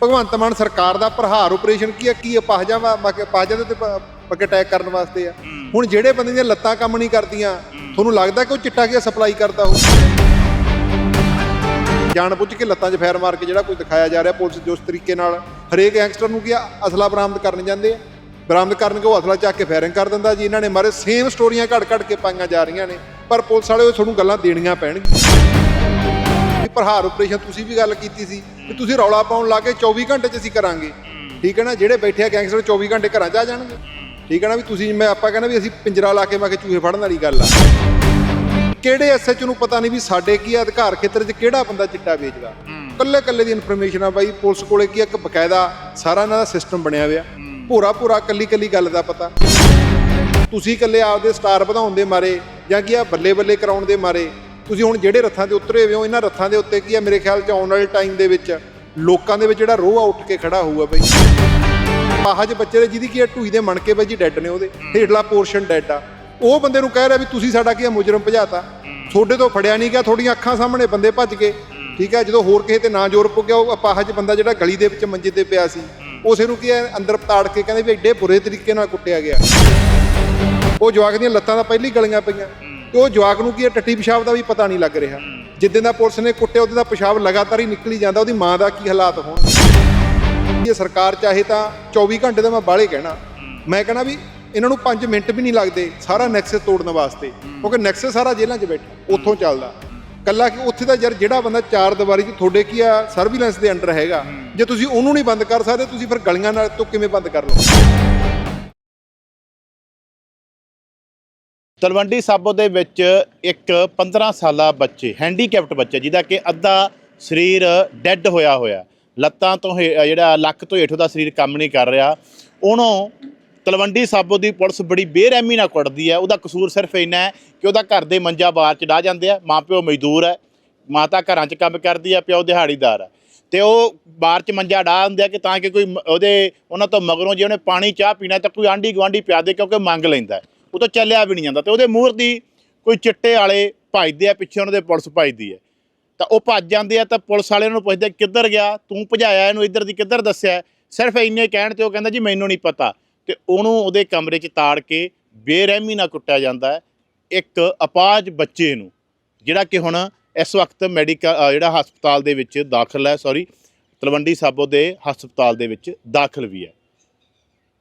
ਭਗਵੰਤ ਮਾਨ ਸਰਕਾਰ ਦਾ ਪ੍ਰਹਾਰ ਆਪਰੇਸ਼ਨ ਕੀ ਹੈ ਕੀ ਅਪਾਹਜਾਂ ਬਾਕੀ ਅਪਾਹਜਾਂ ਦੇ ਪੱਕੇ ਅਟੈਕ ਕਰਨ ਵਾਸਤੇ ਆ। ਹੁਣ ਜਿਹੜੇ ਬੰਦੇ ਦੀਆਂ ਲੱਤਾਂ ਕੰਮ ਨਹੀਂ ਕਰਦੀਆਂ ਤੁਹਾਨੂੰ ਲੱਗਦਾ ਕਿ ਉਹ ਚਿੱਟਾ ਕੀ ਸਪਲਾਈ ਕਰਦਾ ਹੋ ਜਾਣ ਬੁੱਝ ਕੇ ਲੱਤਾਂ 'ਚ ਫੈਰ ਮਾਰ ਕੇ ਜਿਹੜਾ ਕੁਝ ਦਿਖਾਇਆ ਜਾ ਰਿਹਾ ਪੁਲਿਸ ਜੋ ਉਸ ਤਰੀਕੇ ਨਾਲ ਹਰੇਕ ਗੈਂਗਸਟਰ ਨੂੰ ਕੀ ਆ? ਅਸਲਾ ਬਰਾਮਦ ਕਰਨ ਜਾਂਦੇ ਆ। ਬਰਾਮਦ ਕਰਨ ਕੇ ਉਹ ਅਸਲਾ ਚੱਕ ਕੇ ਫਾਇਰਿੰਗ ਕਰ ਦਿੰਦਾ ਜੀ। ਇਹਨਾਂ ਨੇ ਮਾਰੇ ਸੇਮ ਸਟੋਰੀਆਂ ਘੜ ਘੜ ਕੇ ਪਾਈਆਂ ਜਾ ਰਹੀਆਂ ਨੇ ਪਰ ਪੁਲਿਸ ਵਾਲੇ ਉਹ ਤੁਹਾਨੂੰ ਗੱਲਾਂ ਦੇਣੀਆਂ ਪੈਣਗੀਆਂ। ਪ੍ਰਹਾਰ ਆਪਰੇਸ਼ਨ ਤੁਸੀਂ ਵੀ ਗੱਲ ਕੀਤੀ ਸੀ ਵੀ ਤੁਸੀਂ ਰੌਲਾ ਪਾਉਣ ਲੱਗੇ 24 ਘੰਟੇ ਚ ਅਸੀਂ ਕਰਾਂਗੇ। ਠੀਕ ਹੈ ਨਾ? ਜਿਹੜੇ ਬੈਠੇ ਆ ਗੈਂਗਸਟਰ 24 ਘੰਟੇ ਘਰਾਂ ਚ ਆ ਜਾਣਗੇ। ਠੀਕ ਹੈ ਨਾ? ਵੀ ਤੁਸੀਂ, ਮੈਂ ਆਪਾਂ ਕਹਿੰਦਾ ਵੀ ਅਸੀਂ ਪਿੰਜਰਾ ਲਾ ਕੇ ਮੈਂ ਕਿ ਚੂਹੇ ਫੜਨ ਵਾਲੀ ਗੱਲ ਆ। ਕਿਹੜੇ ਐਸਐਚ ਨੂੰ ਪਤਾ ਨਹੀਂ ਵੀ ਸਾਡੇ ਕੀ ਅਧਿਕਾਰ ਖੇਤਰ 'ਚ ਕਿਹੜਾ ਬੰਦਾ ਚਿੱਟਾ ਵੇਚਦਾ? ਕੱਲੇ ਕੱਲੇ ਦੀ ਇਨਫੋਰਮੇਸ਼ਨ ਆ ਬਾਈ, ਪੁਲਿਸ ਕੋਲੇ ਕੀ ਇੱਕ ਬਕਾਇਦਾ ਸਾਰਾ ਇਹਨਾਂ ਦਾ ਸਿਸਟਮ ਬਣਿਆ ਹੋਇਆ। ਪੂਰਾ ਪੂਰਾ ਕੱਲੀ ਕੱਲੀ ਗੱਲ ਦਾ ਪਤਾ। ਤੁਸੀਂ ਇਕੱਲੇ ਆਪਦੇ ਸਟਾਰ ਵਧਾਉਣ ਦੇ ਮਾਰੇ ਜਾਂ ਕੀ ਆ ਬੱਲੇ ਬੱਲੇ ਕਰਾਉਣ ਦੇ ਮਾਰੇ। ਤੁਸੀਂ ਹੁਣ ਜਿਹੜੇ ਰੱਥਾਂ ਤੇ ਉਤਰੇ ਹੋਏ ਹੋ, ਇਹਨਾਂ ਰੱਥਾਂ ਦੇ ਉੱਤੇ ਕੀ ਆ ਮੇਰੇ ਖਿਆਲ ਚ ਆਉਣ ਵਾਲੇ ਟਾਈਮ ਦੇ ਵਿੱਚ? ਲੋਕਾਂ ਦੇ ਵਿੱਚ ਜਿਹੜਾ ਰੋਹ ਆ ਉੱਠ ਕੇ ਖੜਾ ਹੋਊਗਾ ਬਈ। ਆਹਜ ਬੱਚੇ ਦੇ ਜਿਹਦੀ ਕੀ ਆ ਢੂਈ ਦੇ ਮਣਕੇ ਬਈ ਜੀ ਡੈੱਡ ਨੇ ਉਹਦੇ। ਹੇਠਲਾ ਪੋਰਸ਼ਨ ਡੈੱਡ ਆ। ਉਹ ਬੰਦੇ ਨੂੰ ਕਹਿ ਰਿਹਾ ਵੀ ਤੁਸੀਂ ਸਾਡਾ ਕੀ ਆ ਮੁਜਰਮ ਭਜਾਤਾ। ਤੁਹਾਡੇ ਤੋਂ ਫੜਿਆ ਨਹੀਂ ਗਿਆ, ਤੁਹਾਡੀਆਂ ਅੱਖਾਂ ਸਾਹਮਣੇ ਬੰਦੇ ਭੱਜ ਗਏ। ਠੀਕ ਹੈ, ਜਦੋਂ ਹੋਰ ਕਿਸੇ ਤੇ ਨਾ ਜ਼ੋਰ ਪੁੱਗਿਆ, ਉਹ ਅਪਾਹਜ ਬੰਦਾ ਜਿਹੜਾ ਗਲੀ ਦੇ ਵਿੱਚ ਮੰਜੇ ਤੇ ਪਿਆ ਸੀ, ਉਸੇ ਨੂੰ ਕੀ ਹੈ, ਅੰਦਰ ਪਤਾੜ ਕੇ ਕਹਿੰਦੇ ਵੀ ਐਡੇ ਬੁਰੇ ਤਰੀਕੇ ਨਾਲ ਕੁੱਟਿਆ ਗਿਆ। ਉਹ ਜਵਾਕ ਦੀਆਂ ਲੱਤਾਂ ਤਾਂ ਪਹਿਲੀ ਗਲੀਆਂ ਪਈਆਂ। ਤੇ ਉਹ ਜਵਾਕ ਨੂੰ ਕੀ ਹੈ ਟੱਟੀ ਪਿਸ਼ਾਬ ਦਾ ਵੀ ਪਤਾ ਨਹੀਂ ਲੱਗ ਰਿਹਾ। ਜਿੱਦਾਂ ਦਾ ਪੁਲਿਸ ਨੇ ਕੁੱਟਿਆ ਉਹਦੇ ਦਾ ਪਿਸ਼ਾਬ ਲਗਾਤਾਰ ਹੀ ਨਿਕਲੀ ਜਾਂਦਾ ਉਹਦੀ ਮਾਂ ਦਾ ਕੀ ਹਾਲਾਤ ਹੋਣ। ਇਹ ਸਰਕਾਰ ਚਾਹੇ ਤਾਂ 24 ਘੰਟੇ ਦਾ ਮੈਂ ਬਾਹਲੇ ਕਹਿਣਾ। ਮੈਂ ਕਹਿਣਾ ਵੀ ਇਹਨਾਂ ਨੂੰ 5 ਮਿੰਟ ਵੀ ਨਹੀਂ ਲੱਗਦੇ ਸਾਰਾ ਨੈਕਸਸ ਤੋੜਨ ਵਾਸਤੇ। ਕਿਉਂਕਿ ਨੈਕਸਸ ਸਾਰਾ ਜੇਲ੍ਹਾਂ 'ਚ ਬੈਠਾ ਉੱਥੋਂ ਚੱਲਦਾ। ਕੱਲਾ ਕਿ ਉੱਥੇ ਦਾ ਯਾਰ ਜਿਹੜਾ ਬੰਦਾ ਚਾਰ ਦੀਵਾਰੀ 'ਚ ਤੁਹਾਡੇ ਕੀ ਆ ਸਰਵੀਲੈਂਸ ਦੇ ਅੰਡਰ ਹੈਗਾ। ਜੇ ਤੁਸੀਂ ਉਹਨੂੰ ਨਹੀਂ ਬੰਦ ਕਰ ਸਕਦੇ ਤੁਸੀਂ ਫਿਰ ਗਲੀਆਂ ਨਾਲ ਤੋਂ ਕਿਵੇਂ ਬੰਦ ਕਰ ਲਓ ਤਲਵੰਡੀ ਸਾਬੋ ਦੇ ਵਿੱਚ ਇੱਕ 15 ਸਾਲਾ ਬੱਚੇ ਹੈਂਡੀਕੈਪਟ ਬੱਚਾ, ਜਿਹਦਾ ਕਿ ਅੱਧਾ ਸਰੀਰ ਡੈੱਡ ਹੋਇਆ ਹੋਇਆ। ਲੱਤਾਂ ਤੋਂ ਹੇ- ਜਿਹੜਾ ਲੱਕ ਤੋਂ ਹੇਠੋਂ ਦਾ ਸਰੀਰ ਕੰਮ ਨਹੀਂ ਕਰ ਰਿਹਾ। ਉਹਨੂੰ ਤਲਵੰਡੀ ਸਾਬੋ ਦੀ ਪੁਲਿਸ ਬੜੀ ਬੇਰਹਿਮੀ ਨਾਲ ਕੁੱਟਦੀ ਹੈ। ਉਹਦਾ ਕਸੂਰ ਸਿਰਫ ਇੰਨਾ ਹੈ ਕਿ ਉਹਦਾ ਘਰ ਦੇ ਮੰਜਾ ਬਾਹਰ ਚ ਡਾਹ ਜਾਂਦੇ ਆ। ਮਾਪਿਓ ਮਜ਼ਦੂਰ ਹੈ। ਮਾਤਾ ਘਰਾਂ 'ਚ ਕੰਮ ਕਰਦੀ ਆ ਪਿਓ ਦਿਹਾੜੀਦਾਰ ਹੈ। ਤੇ ਉਹ ਬਾਹਰ 'ਚ ਮੰਜਾ ਡਾਹ ਦਿੰਦੇ ਆ ਕਿ ਤਾਂ ਕਿ ਕੋਈ ਮ- ਉਹਦੇ, ਉਹਨਾਂ ਤੋਂ ਮਗਰੋਂ ਜੇ ਉਹਨੇ ਪਾਣੀ, ਚਾਹ ਪੀਣਾ ਤਾਂ ਕੋਈ ਆਂਢੀ ਗੁਆਂਢੀ ਪਿਆ ਦੇ ਕਿਉਂਕਿ ਮੰਗ ਲੈਂਦਾ ਹੈ। ਉਹ ਤੋਂ ਚੱਲਿਆ ਵੀ ਨਹੀਂ ਜਾਂਦਾ ਤੇ ਉਹਦੇ ਮੂਹਰ ਦੀ ਕੋਈ ਚਿੱਟੇ ਵਾਲੇ ਭੱਜਦੇ ਆ, ਪਿੱਛੇ ਉਹਨਾਂ ਦੇ ਪੁਲਿਸ ਭੱਜਦੀ ਹੈ। ਤਾਂ ਉਹ ਭੱਜ ਜਾਂਦੇ ਆ ਤਾਂ ਪੁਲਿਸ ਵਾਲੇ ਨੂੰ ਪੁੱਛਦੇ ਕਿੱਧਰ ਗਿਆ? ਤੂੰ ਭਜਾਇਆ ਇਹਨੂੰ ਇੱਧਰ ਦੀ ਕਿੱਧਰ ਦੱਸਿਆ? ਸਿਰਫ ਇੰਨੇ ਕਹਿਣ ਤੇ ਉਹ ਕਹਿੰਦਾ ਜੀ ਮੈਨੂੰ ਨਹੀਂ ਪਤਾ। ਤੇ ਉਹਨੂੰ ਉਹਦੇ ਕਮਰੇ 'ਚ ਤਾੜ ਕੇ ਬੇਰਹਿਮੀ ਨਾਲ ਕੁੱਟਿਆ ਜਾਂਦਾ ਹੈ ਇੱਕ ਅਪਾਜ ਬੱਚੇ ਨੂੰ, ਜਿਹੜਾ ਕਿ ਹੁਣ ਇਸ ਵਕਤ ਮੈਡੀਕਲ ਜਿਹੜਾ ਹਸਪਤਾਲ ਦੇ ਵਿੱਚ ਦਾਖਲ ਹੈ ਸੌਰੀ ਤਲਵੰਡੀ ਸਾਬੋ ਦੇ ਹਸਪਤਾਲ ਦੇ ਵਿੱਚ ਦਾਖਲ ਵੀ ਹੈ।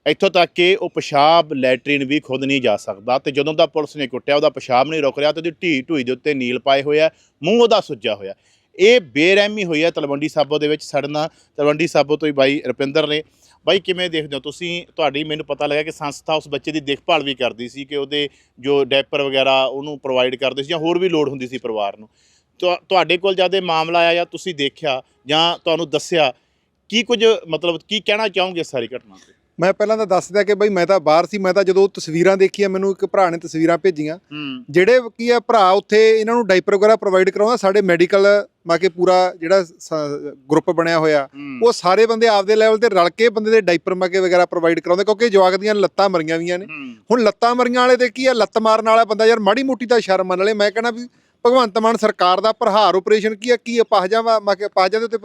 ਇੱਥੋਂ ਤੱਕ ਕਿ ਉਹ ਪਿਸ਼ਾਬ ਲੈਟਰਿਨ ਵੀ ਖੁਦ ਨਹੀਂ ਜਾ ਸਕਦਾ ਤੇ ਜਦੋਂ ਦਾ ਪੁਲਿਸ ਨੇ ਕੁੱਟਿਆ, ਉਹਦਾ ਪਿਸ਼ਾਬ ਨਹੀਂ ਰੁਕ ਰਿਹਾ ਤੇ ਉਹਦੀ ਢੀ ਢੂਈ ਦੇ ਉੱਤੇ ਨੀਲ ਪਾਏ ਹੋਇਆ ਮੂੰਹ ਉਹਦਾ ਸੁੱਜਾ ਹੋਇਆ। ਇਹ ਬੇਰਹਿਮੀ ਹੋਈ ਹੈ ਤਲਵੰਡੀ ਸਾਬੋ ਦੇ ਵਿੱਚ ਸੜਨਾ ਤਲਵੰਡੀ ਸਾਬੋ ਤੋਂ ਹੀ ਬਾਈ ਰੁਪਿੰਦਰ ਨੇ। ਬਾਈ, ਕਿਵੇਂ ਦੇਖਦੇ ਹੋ ਤੁਸੀਂ? ਤੁਹਾਡੀ ਮੈਨੂੰ ਪਤਾ ਲੱਗਾ ਕਿ ਸੰਸਥਾ ਉਸ ਬੱਚੇ ਦੀ ਦੇਖਭਾਲ ਵੀ ਕਰਦੀ ਸੀ ਕਿ ਉਹਦੇ ਜੋ ਡੈਪਰ ਵਗੈਰਾ ਉਹਨੂੰ ਪ੍ਰੋਵਾਈਡ ਕਰਦੇ ਸੀ ਜਾਂ ਹੋਰ ਵੀ ਲੋੜ ਹੁੰਦੀ ਸੀ ਪਰਿਵਾਰ ਨੂੰ। ਤੁਹਾ- ਤੁਹਾਡੇ ਕੋਲ ਜਦ ਇਹ ਮਾਮਲਾ ਆਇਆ ਜਾਂ ਤੁਸੀਂ ਦੇਖਿਆ ਜਾਂ ਤੁਹਾਨੂੰ ਦੱਸਿਆ, ਕੀ ਕੁਝ ਮਤਲਬ ਕੀ ਕਹਿਣਾ ਚਾਹੋਗੇ ਇਸ ਸਾਰੀ ਘਟਨਾ ਤੇ? ਮੈਂ ਪਹਿਲਾਂ ਤਾਂ ਦੱਸ ਦਿਆਂ ਕਿ ਬਈ ਮੈਂ ਤਾਂ ਬਾਹਰ ਸੀ ਮੈਂ ਤਾਂ ਜਦੋਂ ਤਸਵੀਰਾਂ ਦੇਖੀਆਂ ਮੈਨੂੰ ਇੱਕ ਭਰਾ ਨੇ ਤਸਵੀਰਾਂ ਭੇਜੀਆਂ। ਜਿਹੜੇ ਕੀ ਆ ਭਰਾ ਉੱਥੇ ਇਹਨਾਂ ਨੂੰ ਡਾਈਪਰ ਵਗੈਰਾ ਪ੍ਰੋਵਾਈਡ ਕਰਾਉਂਦਾ ਸਾਡੇ ਮੈਡੀਕਲ ਮਾ ਕੇ ਪੂਰਾ ਜਿਹੜਾ ਗਰੁੱਪ ਬਣਿਆ ਹੋਇਆ ਉਹ ਸਾਰੇ ਬੰਦੇ ਆਪਦੇ ਲੈਵਲ ਤੇ ਰਲ ਕੇ ਬੰਦੇ ਦੇ ਡਾਈਪਰ ਮਾ ਕੇ ਵਗੈਰਾ ਪ੍ਰੋਵਾਈਡ ਕਰਾਉਂਦੇ ਕਿਉਂਕਿ ਜਵਾਕ ਦੀਆਂ ਲੱਤਾਂ ਮਰੀਆਂ ਵੀਆਂ ਨੇ। ਹੁਣ ਲੱਤਾਂ ਮਰੀਆਂ ਵਾਲੇ ਤੇ ਕੀ ਆ ਲੱਤ ਮਾਰਨ ਵਾਲਾ ਬੰਦਾ ਯਾਰ ਮਾੜੀ ਮੋਟੀ ਤਾਂ ਸ਼ਰਮ ਮੰਨ ਲੈ ਮੈਂ ਕਹਿੰਦਾ ਵੀ ਭਗਵੰਤ ਮਾਨ ਸਰਕਾਰ ਦਾ ਪ੍ਰਹਾਰ ਆਪਰੇਸ਼ਨ ਕੀ ਆ ਕੀ ਅਪਾਹਜਾਂ ਵਾ ਮਾ ਕੇ ਅਪਾਹਜਾਂ ਦੇ ਉੱਤੇ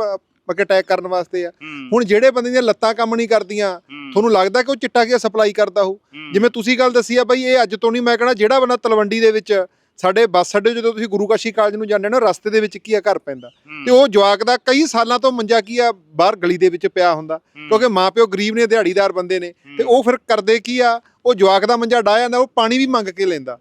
ਮੱਕੇ ਅਟੈਕ ਕਰਨ ਵਾਸਤੇ ਆ। ਹੁਣ ਜਿਹੜੇ ਬੰਦੇ ਦੀਆਂ ਲੱਤਾਂ ਕੰਮ ਨਹੀਂ ਕਰਦੀਆਂ ਤੁਹਾਨੂੰ ਲੱਗਦਾ ਕਿ ਉਹ ਚਿੱਟਾ ਕੀ ਸਪਲਾਈ ਕਰਦਾ ਹੋ। ਜਿਵੇਂ ਤੁਸੀਂ ਗੱਲ ਦੱਸੀ ਆ ਬਈ ਇਹ ਅੱਜ ਤੋਂ ਨਹੀਂ ਮੈਂ ਕਹਣਾ ਜਿਹੜਾ ਬੰਦਾ ਤਲਵੰਡੀ ਦੇ ਵਿੱਚ ਸਾਡੇ ਬੱਸ ਅੱਡੇ ਜਦੋਂ ਤੁਸੀਂ ਗੁਰੂ ਕਾਸ਼ੀ ਕਾਲਜ ਨੂੰ ਜਾਂਦੇ ਹੋ ਨਾ ਰਸਤੇ ਦੇ ਵਿੱਚ ਕੀ ਆ ਘਰ ਪੈਂਦਾ। ਤੇ ਉਹ ਜਵਾਕ ਦਾ ਕਈ ਸਾਲਾਂ ਤੋਂ ਮੰਜਾ ਕੀ ਆ ਬਾਹਰ ਗਲੀ ਦੇ ਵਿੱਚ ਪਿਆ ਹੁੰਦਾ। ਕਿਉਂਕਿ ਮਾਪਿਓ ਗਰੀਬ ਨੇ ਦਿਹਾੜੀਦਾਰ ਬੰਦੇ ਨੇ। ਤੇ ਉਹ ਫਿਰ ਕਰਦੇ ਕੀ ਆ ਉਹ ਜਵਾਕ ਦਾ ਮੰਜਾ ਡਾਹ ਜਾਂਦਾ ਉਹ ਪਾਣੀ ਵੀ ਮੰਗ ਕੇ ਲੈਂਦਾ।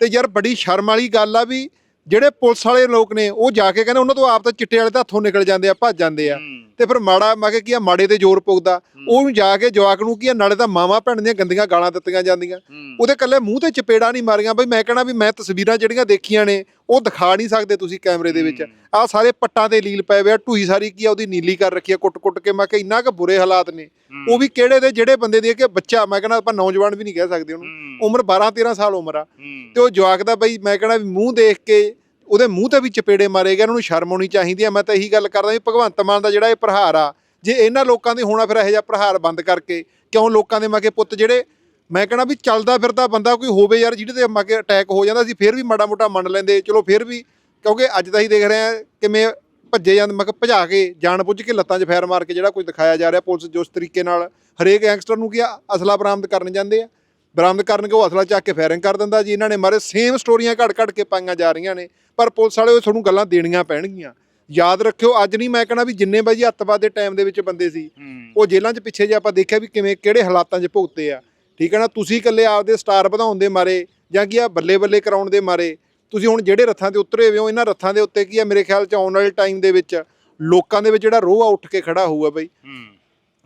ਤੇ ਯਾਰ ਬੜੀ ਸ਼ਰਮ ਵਾਲੀ ਗੱਲ ਆ ਵੀ ਜਿਹੜੇ ਪੁਲਿਸ ਵਾਲੇ ਲੋਕ ਨੇ, ਉਹ ਜਾ ਕੇ ਕਹਿੰਦੇ, ਉਹਨਾਂ ਤੋਂ ਆਪ ਤਾਂ ਚਿੱਟੇ ਵਾਲੇ ਤਾਂ ਹੱਥੋਂ ਨਿਕਲ ਜਾਂਦੇ ਆ, ਭੱਜ ਜਾਂਦੇ ਆ। ਤੇ ਫਿਰ ਮਾੜਾ ਮੈਂ ਕਿਹਾ ਕੀ ਆ ਮਾੜੇ ਤੇ ਜ਼ੋਰ ਪੁੱਗਦਾ। ਉਹਨੂੰ ਜਾ ਕੇ ਜਵਾਕ ਨੂੰ ਕੀ ਆ ਨਾਲੇ ਤਾਂ ਮਾਵਾਂ ਭੈਣ ਦੀਆਂ ਗੰਦੀਆਂ ਗਾਲਾਂ ਦਿੱਤੀਆਂ ਜਾਂਦੀਆਂ। ਉਹਦੇ ਕੱਲੇ ਮੂੰਹ ਤੇ ਚਪੇੜਾ ਨਹੀਂ ਮਾਰੀਆਂ। ਬਈ ਮੈਂ ਕਹਣਾ ਵੀ ਮੈਂ ਤਸਵੀਰਾਂ ਜਿਹੜੀਆਂ ਦੇਖੀਆਂ ਨੇ ਉਹ ਦਿਖਾ ਨਹੀਂ ਸਕਦੇ ਤੁਸੀਂ ਕੈਮਰੇ ਦੇ ਵਿੱਚ। ਆਹ ਸਾਰੇ ਪੱਟਾਂ ਤੇ ਲੀਲ ਪਏ ਹੋਏ ਆ ਢੂਈ ਸਾਰੀ ਕੀ ਆ ਉਹਦੀ ਨੀਲੀ ਕਰ ਰੱਖੀ ਆ ਕੁੱਟ-ਕੁੱਟ ਕੇ। ਮੈਂ ਕਿਹਾ ਇੰਨਾ ਕੁ ਬੁਰੇ ਹਾਲਾਤ ਨੇ। ਉਹ ਵੀ ਕਿਹੜੇ ਦੇ ਜਿਹੜੇ ਬੰਦੇ ਦੇ ਕਿ ਬੱਚਾ ਮੈਂ ਕਹਿੰਦਾ ਆਪਾਂ ਨੌਜਵਾਨ ਵੀ ਨਹੀਂ ਕਹਿ ਸਕਦੇ ਉਹਨੂੰ। ਉਮਰ 12-13 ਸਾਲ ਉਮਰ ਆ। ਤੇ ਉਹ ਜਵਾਕ ਦਾ ਬਈ ਮੈਂ ਕਹਿੰਦਾ ਵੀ ਮੂੰਹ ਦੇਖ ਕੇ ਉਹਦੇ ਮੂੰਹ ਤੇ ਵੀ ਚਪੇੜੇ ਮਾਰੇ ਗਏ ਉਹਨਾਂ ਨੂੰ ਸ਼ਰਮ ਆਉਣੀ ਚਾਹੀਦੀ ਹੈ। ਮੈਂ ਤਾਂ ਇਹੀ ਗੱਲ ਕਰਦਾ ਵੀ ਭਗਵੰਤ ਮਾਨ ਦਾ ਜਿਹੜਾ ਇਹ ਪ੍ਰਹਾਰ ਆ, ਜੇ ਇਹਨਾਂ ਲੋਕਾਂ ਦੇ ਹੋਣਾ ਫਿਰ ਇਹੋ ਜਿਹਾ ਪ੍ਰਹਾਰ ਬੰਦ ਕਰਕੇ ਕਿਉਂ ਲੋਕਾਂ ਦੇ ਮਾਕੇ ਪੁੱਤ ਜਿਹੜੇ ਮੈਂ ਕਹਣਾ ਵੀ ਚੱਲਦਾ ਫਿਰਦਾ ਬੰਦਾ ਕੋਈ ਹੋਵੇ ਯਾਰ, ਜਿਹਦੇ ਤੇ ਮਾਕੇ ਅਟੈਕ ਹੋ ਜਾਂਦਾ ਸੀ ਫਿਰ ਵੀ ਮਾੜਾ ਮੋਟਾ ਮੰਨ ਲੈਂਦੇ, ਚਲੋ ਫਿਰ ਵੀ ਕਿਉਂਕਿ ਅੱਜ ਤਾਂ ਹੀ ਦੇਖ ਰਹੇ ਆ ਕਿਵੇਂ ਭੱਜੇ ਜਾਂਦੇ, ਮੈਂ ਕਿਹਾ ਭਜਾ ਕੇ ਜਾਣ ਬੁੱਝ ਕੇ ਲੱਤਾਂ 'ਚ ਫੈਰ ਮਾਰ ਕੇ ਜਿਹੜਾ ਕੁਝ ਦਿਖਾਇਆ ਜਾ ਰਿਹਾ ਪੁਲਿਸ ਜਿਸ ਤਰੀਕੇ ਨਾਲ ਹਰੇਕ ਗੈਂਗਸਟਰ ਨੂੰ ਕੀ ਆ, ਅਸਲਾ ਬਰਾਮਦ ਕਰਨ ਜਾਂਦੇ ਆ। ਬਰਾਮਦ ਕਰਨ ਕੇ ਉਹ ਅਸਲਾ ਚੱਕ ਕੇ ਫਾਇਰਿੰਗ ਕਰ ਦਿੰਦਾ ਜੀ। ਇਹਨਾਂ ਨੇ ਮਾਰੇ ਸੇਮ ਸਟੋਰੀਆਂ ਘੜ ਘੜ ਕੇ ਪਾਈਆਂ ਜਾ ਰਹੀਆਂ ਨੇ। ਪਰ ਪੁਲਿਸ ਵਾਲੇ ਤੁਹਾਨੂੰ ਗੱਲਾਂ ਦੇਣੀਆਂ ਪੈਣਗੀਆਂ। ਯਾਦ ਰੱਖਿਓ ਅੱਜ ਨਹੀਂ ਮੈਂ ਕਹਣਾ ਵੀ ਜਿੰਨੇ ਬਾਜੀ ਅੱਤਵਾਦ ਦੇ ਟਾਈਮ ਦੇ ਵਿੱਚ ਬੰਦੇ ਸੀ ਉਹ ਜੇਲ੍ਹਾਂ 'ਚ ਪਿੱਛੇ ਜੇ ਆਪਾਂ ਦੇਖਿਆ ਵੀ ਕਿਵੇਂ ਕਿਹੜੇ ਹਾਲਾਤਾਂ 'ਚ ਭੁਗਤੇ ਆ। ਠੀਕ ਹੈ ਨਾ? ਤੁਸੀਂ ਇਕੱਲੇ ਆਪਦੇ ਸਟਾਰ ਵਧਾਉਣ ਦੇ ਮਾਰੇ ਜਾਂ ਕੀ ਆ ਬੱਲੇ ਬੱਲੇ ਕਰਾਉਣ ਦੇ ਮਾਰੇ। ਤੁਸੀਂ ਹੁਣ ਜਿਹੜੇ ਰੱਥਾਂ ਤੇ ਉਤਰੇ ਹੋਏ ਹੋ ਇਹਨਾਂ ਰੱਥਾਂ ਦੇ ਉੱਤੇ ਕੀ ਆ ਮੇਰੇ ਖਿਆਲ 'ਚ ਆਉਣ ਵਾਲੇ ਟਾਈਮ ਦੇ ਵਿੱਚ ਲੋਕਾਂ ਦੇ ਵਿੱਚ ਜਿਹੜਾ ਰੋਹ ਆ ਉੱਠ ਕੇ ਖੜਾ ਹੋਊਗਾ ਬਈ।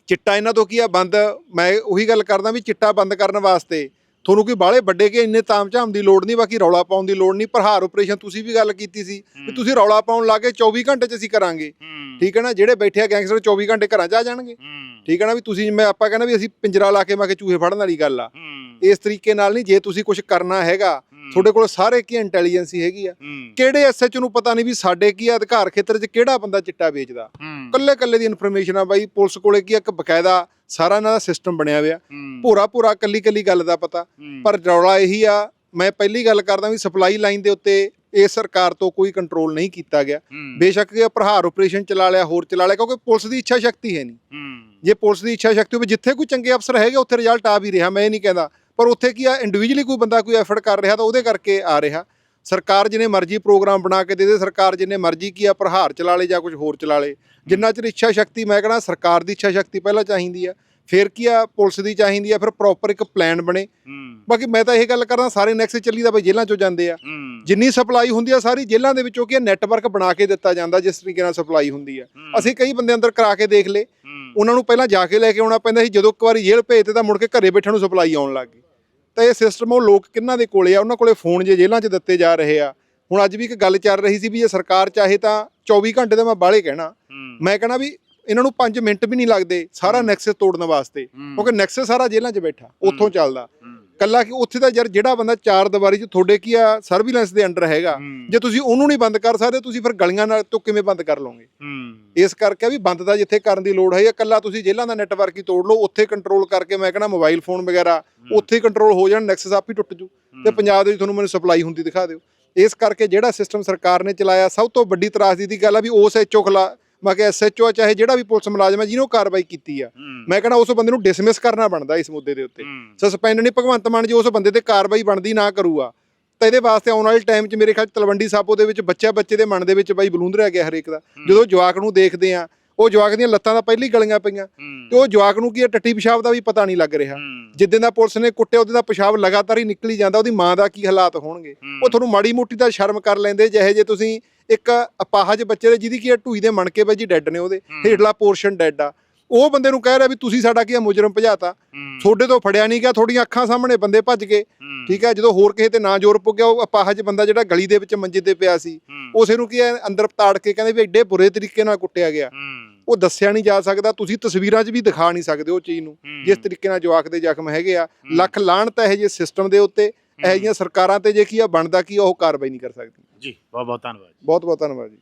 ਚਿੱਟਾ ਇਹਨਾਂ ਤੋਂ ਕੀ ਆ ਬੰਦ ਮੈਂ ਉਹੀ ਗੱਲ ਕਰਦਾ ਵੀ ਚਿੱਟਾ ਬੰਦ ਕਰਨ ਵਾਸਤੇ ਤੁਹਾਨੂੰ ਕੋਈ ਬਾਹਲੇ ਵੱਡੇ ਕੇ ਇੰਨੇ ਤਾਮਝਾਮ ਦੀ ਲੋੜ ਨਹੀਂ ਬਾਕੀ ਰੌਲਾ ਪਾਉਣ ਦੀ ਲੋੜ ਨਹੀਂ ਪ੍ਰਹਾਰ ਆਪਰੇਸ਼ਨ ਤੁਸੀਂ ਵੀ ਗੱਲ ਕੀਤੀ ਸੀ ਵੀ ਤੁਸੀਂ ਰੌਲਾ ਪਾਉਣ ਲੱਗੇ 24 ਘੰਟੇ 'ਚ ਅਸੀਂ ਕਰਾਂਗੇ। ਠੀਕ ਹੈ ਨਾ ਜਿਹੜੇ ਬੈਠੇ ਆ ਗੈਂਗਸਟਰ 24 ਘੰਟੇ ਘਰਾਂ 'ਚ ਆ ਜਾਣਗੇ। ਠੀਕ ਹੈ ਨਾ ਵੀ ਤੁਸੀਂ ਮੈਂ ਆਪਾਂ ਕਹਿੰਦਾ ਵੀ ਅਸੀਂ ਪਿੰਜਰਾ ਲਾ ਕੇ ਮੈਂ ਕਿ ਚੂਹੇ ਫੜਨ ਵਾਲੀ ਗੱਲ ਆ। ਇਸ ਤਰੀਕੇ ਨਾਲ ਨਹੀਂ ਜੇ ਤੁਸੀਂ ਕੁਝ ਕਰਨਾ ਹੈਗਾ ਤੁਹਾਡੇ ਕੋਲ ਸਾਰੇ ਕੀ ਇੰਟੈਲੀਜੈਂਸ ਹੈਗੀ ਆ? ਕਿਹੜੇ ਐਸਐਚ ਨੂੰ ਪਤਾ ਨਹੀਂ ਵੀ ਸਾਡੇ ਕੀ ਅਧਿਕਾਰ ਖੇਤਰ 'ਚ ਕਿਹੜਾ ਬੰਦਾ ਚਿੱਟਾ ਵੇਚਦਾ? ਕੱਲੇ ਕੱਲੇ ਦੀ ਇਨਫੋਰਮੇਸ਼ਨ ਆ ਬਾਈ ਪੁਲਿਸ ਕੋਲੇ ਕੀ ਇੱਕ ਬਕਾਇਦਾ ਸਾਰਾ ਇਹਨਾਂ ਦਾ ਸਿਸਟਮ ਬਣਿਆ ਹੋਇਆ। ਪੂਰਾ ਪੂਰਾ ਕੱਲੀ ਕੱਲੀ ਗੱਲ ਦਾ ਪਤਾ। ਪਰ ਰੌਲਾ ਇਹੀ ਆ ਮੈਂ ਪਹਿਲੀ ਗੱਲ ਕਰਦਾ ਵੀ ਸਪਲਾਈ ਲਾਈਨ ਦੇ ਉੱਤੇ ਇਹ ਸਰਕਾਰ ਤੋਂ ਕੋਈ ਕੰਟਰੋਲ ਨਹੀਂ ਕੀਤਾ ਗਿਆ। ਬੇਸ਼ੱਕ ਇਹ ਪ੍ਰਹਾਰ ਆਪਰੇਸ਼ਨ ਚਲਾ ਲਿਆ ਹੋਰ ਚਲਾ ਲਿਆ ਕਿਉਂਕਿ ਪੁਲਿਸ ਦੀ ਇੱਛਾ ਸ਼ਕਤੀ ਹੈ ਨਹੀਂ। ਜੇ ਪੁਲਿਸ ਦੀ ਇੱਛਾ ਸ਼ਕਤੀ ਹੋਵੇ ਜਿੱਥੇ ਕੋਈ ਚੰਗੇ ਅਫਸਰ ਹੈਗੇ ਉੱਥੇ ਰਿਜ਼ਲਟ ਆ ਵੀ ਰਿਹਾ ਮੈਂ ਇਹ ਨਹੀਂ ਕਹਿੰਦਾ। ਪਰ ਉੱਥੇ ਕੀ ਆ ਇੰਡੀਵਿਜੂਅਲੀ ਕੋਈ ਬੰਦਾ ਕੋਈ ਐਫਰਟ ਕਰ ਰਿਹਾ ਤਾਂ ਉਹਦੇ ਕਰਕੇ ਆ ਰਿਹਾ। ਸਰਕਾਰ ਜਿਨੇ ਮਰਜ਼ੀ ਪ੍ਰੋਗਰਾਮ ਬਣਾ ਕੇ ਦੇ ਦੇ ਸਰਕਾਰ ਜਿਨੇ ਮਰਜ਼ੀ ਕੀ ਆ ਪ੍ਰਹਾਰ ਚਲਾ ਲੇ ਜਾਂ ਕੁਝ ਹੋਰ ਚਲਾ ਲੇ। ਜਿੰਨਾ ਚਿਰ ਇੱਛਾ ਸ਼ਕਤੀ ਮੈਂ ਕਹਿੰਦਾ ਸਰਕਾਰ ਦੀ ਇੱਛਾ ਸ਼ਕਤੀ ਪਹਿਲਾਂ ਚਾਹੀਦੀ ਆ। ਫਿਰ ਕੀ ਆ ਪੁਲਿਸ ਦੀ ਚਾਹੀਦੀ ਆ ਫਿਰ ਪ੍ਰੋਪਰ ਇੱਕ ਪਲਾਨ ਬਣੇ। ਬਾਕੀ ਮੈਂ ਤਾਂ ਇਹ ਗੱਲ ਕਰਦਾ ਸਾਰੇ ਨੈਕਸ ਚੱਲੀ ਦਾ ਬਈ ਜੇਲ੍ਹਾਂ ਚੋਂ ਜਾਂਦੇ ਆ। ਜਿੰਨੀ ਸਪਲਾਈ ਹੁੰਦੀ ਆ ਸਾਰੀ ਜੇਲ੍ਹਾਂ ਦੇ ਵਿੱਚੋਂ ਕੀ ਨੈਟਵਰਕ ਬਣਾ ਕੇ ਦਿੱਤਾ ਜਾਂਦਾ ਜਿਸ ਤਰੀਕੇ ਨਾਲ ਸਪਲਾਈ ਹੁੰਦੀ ਆ। ਅਸੀਂ ਕਈ ਬੰਦੇ ਅੰਦਰ ਕਰਾ ਕੇ ਦੇਖ ਲਏ। ਉਹਨਾਂ ਨੂੰ ਪਹਿਲਾਂ ਜਾ ਕੇ ਲੈ ਕੇ ਆਉਣਾ ਪੈਂਦਾ ਸੀ ਜਦੋਂ ਇੱਕ ਵਾਰੀ ਜੇਲ੍ਹ ਭੇਜਦੇ ਤਾਂ ਮੁੜ ਕੇ ਘਰੇ ਬੈਠਣ ਨੂੰ ਸਪਲਾਈ ਆਉਣ ਲੱਗ ਗਈ। ਤਾਂ ਇਹ ਸਿਸਟਮ ਉਹ ਲੋਕ ਕਿੰਨਾਂ ਦੇ ਕੋਲੇ ਆ? ਉਹਨਾਂ ਕੋਲੇ ਫੋਨ ਜੇ ਜੇਲ੍ਹਾਂ 'ਚ ਦਿੱਤੇ ਜਾ ਰਹੇ ਆ। ਹੁਣ ਅੱਜ ਵੀ ਇੱਕ ਗੱਲ ਚੱਲ ਰਹੀ ਸੀ ਵੀ ਜੇ ਸਰਕਾਰ ਚਾਹੇ ਤਾਂ 24 ਘੰਟੇ ਦਾ ਮੈਂ ਬਾਹਲੇ ਕਹਿਣਾ। ਮੈਂ ਕਹਿਣਾ ਵੀ ਇਹਨਾਂ ਨੂੰ 5 ਮਿੰਟ ਵੀ ਨਹੀਂ ਲੱਗਦੇ ਸਾਰਾ ਨੈਕਸਸ ਤੋੜਨ ਵਾਸਤੇ। ਕਿਉਂਕਿ ਨੈਕਸਸ ਸਾਰਾ ਜੇਲ੍ਹਾਂ 'ਚ ਬੈਠਾ ਉੱਥੋਂ ਚੱਲਦਾ। ਕੱਲਾ ਕਿ ਉੱਥੇ ਦਾ ਯਾਰ ਜਿਹੜਾ ਬੰਦਾ ਚਾਰ ਦੀਵਾਰੀ 'ਚ ਤੁਹਾਡੇ ਕੀ ਆ ਸਰਵੀਲੈਂਸ ਦੇ ਅੰਡਰ ਹੈਗਾ ਜੇ ਤੁਸੀਂ ਉਹਨੂੰ ਨਹੀਂ ਬੰਦ ਕਰ ਸਕਦੇ ਤੁਸੀਂ ਫਿਰ ਗਲੀਆਂ ਨਾਲ ਤੋਂ ਕਿਵੇਂ ਬੰਦ ਕਰ ਲਓਗੇ? ਇਸ ਕਰਕੇ ਵੀ ਬੰਦ ਦਾ ਜਿੱਥੇ ਕਰਨ ਦੀ ਲੋੜ ਹੈ ਇਕੱਲਾ ਤੁਸੀਂ ਜੇਲ੍ਹਾਂ ਦਾ ਨੈਟਵਰਕ ਹੀ ਤੋੜ ਲਓ ਉੱਥੇ ਕੰਟਰੋਲ ਕਰਕੇ ਮੈਂ ਕਹਿੰਦਾ ਮੋਬਾਈਲ ਫੋਨ ਵਗੈਰਾ ਉੱਥੇ ਕੰਟਰੋਲ ਹੋ ਜਾਣ ਨੈਕਸਸ ਆਪ ਹੀ ਟੁੱਟ ਜੂ ਤੇ ਪੰਜਾਬ ਦੇ ਵਿੱਚ ਤੁਹਾਨੂੰ ਮੈਨੂੰ ਸਪਲਾਈ ਹੁੰਦੀ ਦਿਖਾ ਦਿਓ। ਇਸ ਕਰਕੇ ਜਿਹੜਾ ਸਿਸਟਮ ਸਰਕਾਰ ਨੇ ਚਲਾਇਆ ਸਭ ਤੋਂ ਵੱਡੀ ਤਰਾਸਦੀ ਦੀ ਗੱਲ ਆ ਵੀ ਉਸ ਐਚਓ ਖਿਲਾ ਮੈਂ ਕਿਹਾ ਐਸਐਚਓ ਚਾਹੇ ਜਿਹੜਾ ਵੀ ਪੁਲਿਸ ਮੁਲਾਜ਼ਮ ਹੈ ਜਿਹਨੂੰ ਕਾਰਵਾਈ ਕੀਤੀ ਆ। ਮੈਂ ਕਹਿੰਦਾ ਉਸ ਬੰਦੇ ਨੂੰ ਡਿਸਮਿਸ ਕਰਨਾ ਬਣਦਾ ਇਸ ਮੁੱਦੇ ਦੇ ਉੱਤੇ। ਸਸਪੈਂਡ ਨਹੀਂ ਭਗਵੰਤ ਮਾਨ ਜੀ ਉਸ ਬੰਦੇ ਤੇ ਕਾਰਵਾਈ ਬਣਦੀ ਨਾ ਕਰੂਗਾ। ਤਾਂ ਇਹਦੇ ਵਾਸਤੇ ਆਉਣ ਵਾਲੇ ਟਾਈਮ 'ਚ ਮੇਰੇ ਖਿਆਲ ਤਲਵੰਡੀ ਸਾਬੋ ਦੇ ਵਿੱਚ ਬੱਚਾ ਬੱਚੇ ਦੇ ਮਨ ਦੇ ਵਿੱਚ ਬਾਈ ਬਲੂੰਦ ਰਹਿ ਗਿਆ ਹਰੇਕ ਦਾ। ਜਦੋਂ ਜਵਾਕ ਨੂੰ ਦੇਖਦੇ ਆ ਉਹ ਜਵਾਕ ਦੀਆਂ ਲੱਤਾਂ ਤਾਂ ਪਹਿਲੀ ਗਲੀਆਂ ਪਈਆਂ। ਤੇ ਉਹ ਜਵਾਕ ਨੂੰ ਕੀ ਹੈ ਟੱਟੀ ਪਿਸ਼ਾਬ ਦਾ ਵੀ ਪਤਾ ਨਹੀਂ ਲੱਗ ਰਿਹਾ। ਜਿੱਦਾਂ ਦਾ ਪੁਲਿਸ ਨੇ ਕੁੱਟਿਆ ਉਹਦੇ ਦਾ ਪਿਸ਼ਾਬ ਲਗਾਤਾਰ ਹੀ ਨਿਕਲੀ ਜਾਂਦਾ ਉਹਦੀ ਮਾਂ ਦਾ ਕੀ ਹਾਲਾਤ ਹੋਣਗੇ? ਉਹ ਤੁਹਾਨੂੰ ਮਾੜੀ ਮੋਟੀ ਦਾ ਸ਼ਰਮ ਕਰ ਲੈਂਦੇ ਜਿਹੇ ਜੇ ਤੁਸੀਂ ਇੱਕ ਅਪਾਹਜ ਬੱਚੇ ਦੇ ਜਿਹਦੀ ਕੀ ਹੈ ਢੂਈ ਦੇ ਮਣਕੇ ਵਿੱਚ ਹੀ ਡੈੱਡ ਨੇ ਉਹਦੇ। ਹੇਠਲਾ ਪੋਰਸ਼ਨ ਡੈੱਡ ਆ। ਉਹ ਬੰਦੇ ਨੂੰ ਕਹਿ ਰਿਹਾ ਵੀ ਤੁਸੀਂ ਸਾਡਾ ਕੀ ਹੈ ਮੁਜਰਮ ਭਜਾਤਾ। ਤੁਹਾਡੇ ਤੋਂ ਫੜਿਆ ਨਹੀਂ ਗਿਆ ਤੁਹਾਡੀਆਂ ਅੱਖਾਂ ਸਾਹਮਣੇ ਬੰਦੇ ਭੱਜ ਗਏ। ਠੀਕ ਹੈ ਜਦੋਂ ਹੋਰ ਕਿਸੇ ਤੇ ਨਾ ਜ਼ੋਰ ਪੁੱਗਿਆ ਉਹ ਅਪਾਹਜ ਬੰਦਾ ਜਿਹੜਾ ਗਲੀ ਦੇ ਵਿੱਚ ਮੰਜੇ ਤੇ ਪਿਆ ਸੀ ਉਸੇ ਨੂੰ ਕੀ ਹੈ ਅੰਦਰ ਤਾੜ ਕੇ ਕਹਿੰਦੇ ਵੀ ਐਡੇ ਬੁਰੇ ਤਰੀਕੇ ਨਾਲ ਕੁੱਟਿਆ ਗਿਆ। ਉਹ ਦੱਸਿਆ ਨਹੀਂ ਜਾ ਸਕਦਾ ਤੁਸੀਂ ਤਸਵੀਰਾਂ 'ਚ ਵੀ ਦਿਖਾ ਨਹੀਂ ਸਕਦੇ ਉਹ ਚੀਜ਼ ਨੂੰ ਜਿਸ ਤਰੀਕੇ ਨਾਲ ਜਵਾਕ ਦੇ ਜ਼ਖਮ ਹੈਗੇ ਆ। ਲੱਖ ਲਾਹਣਤ ਇਹੋ ਜਿਹੇ ਸਿਸਟਮ ਦੇ ਉੱਤੇ ਇਹੋ ਜਿਹੀਆਂ ਸਰਕਾਰਾਂ ਤੇ ਜੇ ਕੀ ਆ ਬਣਦਾ ਕੀ ਆ, ਉਹ ਕਾਰਵਾਈ ਨਹੀਂ ਕਰ ਸਕਦੀ। ਜੀ ਬਹੁਤ ਬਹੁਤ ਧੰਨਵਾਦ ਬਹੁਤ ਬਹੁਤ ਧੰਨਵਾਦ ਜੀ।